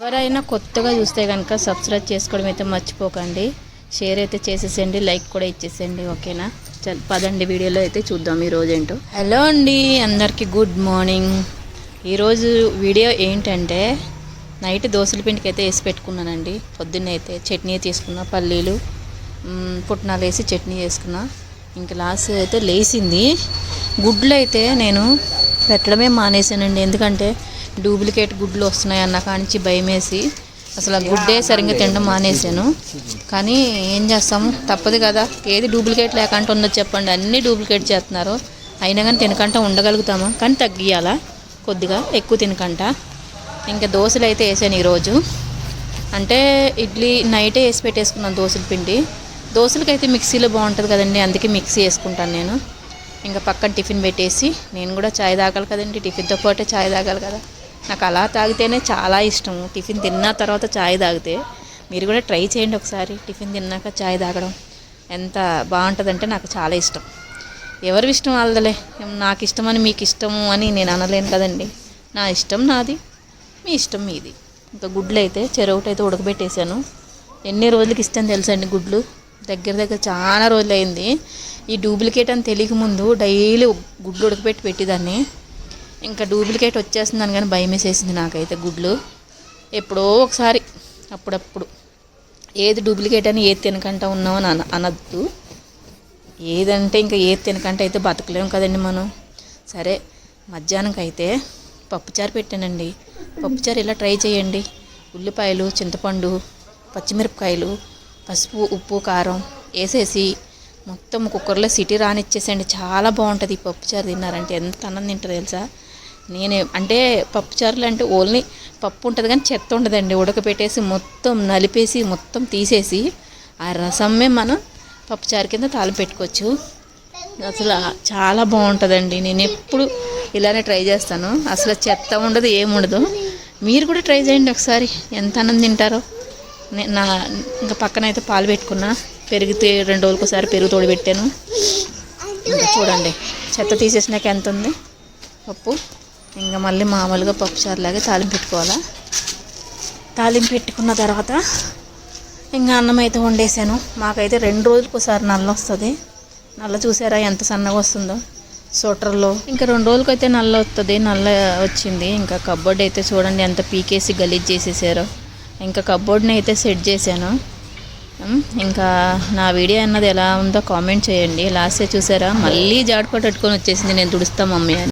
ఎవరైనా కొత్తగా చూస్తే కనుక సబ్స్క్రైబ్ చేసుకోవడం అయితే మర్చిపోకండి. షేర్ అయితే చేసేసేయండి. లైక్ కూడా ఇచ్చేసేయండి. ఓకేనా చల్ పదండి వీడియోలో అయితే చూద్దాం ఈరోజు ఏంటో. హలో అండి. అందరికీ గుడ్ మార్నింగ్ ఈరోజు వీడియో ఏంటంటే నైట్ దోశల పిండికి అయితే వేసి పెట్టుకున్నానండి. పొద్దున్న అయితే చట్నీ తీసుకున్నా పల్లీలు పుట్నాలు వేసి చట్నీ చేసుకున్నా. ఇంకా లాస్ట్ అయితే లేచింది. గుడ్లు అయితే నేను పెట్టడమే మానేశానండి. ఎందుకంటే డూప్లికేట్ గుడ్లు వస్తున్నాయి అన్న కానించి భయం వేసి అసలు ఆ గుడ్డే సరిగ్గా తినడం మానేశాను. కానీ ఏం చేస్తాము తప్పదు కదా. ఏది డూప్లికేట్ లేకుండా ఉన్నది చెప్పండి. అన్నీ డూప్లికేట్ చేస్తున్నారు. అయినా కానీ తినకుండా ఉండగలుగుతామా? కానీ తగ్గియాలా? కొద్దిగా ఎక్కువ తినకంట. ఇంకా దోశలు అయితే వేసాను ఈరోజు. అంటే ఇడ్లీ నైటే వేసి పెట్టేసుకున్నాను దోశల పిండి. దోశలకి అయితే మిక్సీలో బాగుంటుంది కదండి. అందుకే మిక్సీ వేసుకుంటాను నేను. ఇంకా పక్కన టిఫిన్ పెట్టేసి నేను కూడా చాయ్ తాగాలి కదండి టిఫిన్తో పాటే చాయ్ తాగాలి కదా. నాకు అలా తాగితేనే చాలా ఇష్టము టిఫిన్ తిన్న తర్వాత చాయ్ తాగితే మీరు కూడా ట్రై చేయండి ఒకసారి టిఫిన్ తిన్నాక చాయ్ తాగడం. ఎంత బాగుంటుందంటే నాకు చాలా ఇష్టం. ఎవరి ఇష్టం వాళ్ళదలే. నాకు ఇష్టమని మీకు ఇష్టము అని నేను అనలేను కదండి. నా ఇష్టం నాది మీ ఇష్టం మీది. ఇంకా గుడ్లు అయితే చెరొకటి అయితే ఉడకబెట్టేశాను. ఎన్ని రోజులకి ఇష్టం తెలుసండి గుడ్లు? దగ్గర దగ్గర చాలా రోజులు అయింది ఈ డూప్లికేట్ అని తెలియక ముందు డైలీ గుడ్లు ఉడకబెట్టి పెట్టేదాన్ని. ఇంకా డూప్లికేట్ వచ్చేస్తుందని కానీ భయం వేసేసింది నాకైతే గుడ్లు. ఎప్పుడో ఒకసారి అప్పుడప్పుడు. ఏది డూప్లికేట్ అని ఏది తినకుండా తినకంటా అని అన అనద్దు. ఏదంటే ఇంకా ఏది తినకంటే అయితే బతకలేము కదండి మనం. సరే మధ్యాహ్నంకి అయితే పప్పుచారు పెట్టానండి. పప్పుచారు ఇలా ట్రై చేయండి. ఉల్లిపాయలు చింతపండు పచ్చిమిరపకాయలు పసుపు ఉప్పు కారం వేసేసి మొత్తం కుక్కర్లో సిటీ రానిచ్చేసండి చాలా బాగుంటుంది ఈ పప్పుచారు తిన్నారంటే. ఎంత అన్నం తింటారు తెలుసా? నేనే అంటే పప్పుచారులు అంటే ఓన్లీ పప్పు ఉంటుంది కానీ చెత్త ఉండదండి. ఉడకపెట్టేసి మొత్తం నలిపేసి మొత్తం తీసేసి ఆ రసమే మనం పప్పుచారు కింద తాళం పెట్టుకోవచ్చు. అసలు చాలా బాగుంటుందండి. నేను ఎప్పుడు ఇలానే ట్రై చేస్తాను. అసలు చెత్త ఉండదు ఏముండదు మీరు కూడా ట్రై చేయండి ఒకసారి. ఎంత అన్నం తింటారో. నా ఇంకా పక్కన అయితే పాలు పెట్టుకున్నా. పెరిగితే రెండు రోజులకు ఒకసారి పెరుగు తోడు పెట్టాను. ఇంకా చూడండి చెత్త తీసేసినాక ఎంత ఉంది? పప్పు. ఇంకా మళ్ళీ మామూలుగా పప్పు చారులాగే తాలింపు పెట్టుకోవాలా? తాలింపు పెట్టుకున్న తర్వాత ఇంకా అన్నం అయితే వండేసాను. మాకైతే రెండు రోజులకు ఒకసారి నల్ల వస్తుంది. నల్ల చూసారా ఎంత సన్నగా వస్తుందో? స్వెటర్లో ఇంకా రెండు రోజులకైతే అయితే నల్ల వస్తుంది నల్ల వచ్చింది. ఇంకా కబ్బోర్డ్ అయితే చూడండి ఎంత పీకేసి గలీజ్ చేసేసారో. ఇంకా కబ్బోర్డ్ని అయితే సెట్ చేశాను. ఇంకా నా వీడియో అన్నది ఎలా ఉందో కామెంట్ చేయండి. లాస్ట్ చూసారా? మళ్ళీ జాడపట్టు పెట్టుకొని వచ్చేసింది. నేను తుడుస్తా మమ్మీ అని.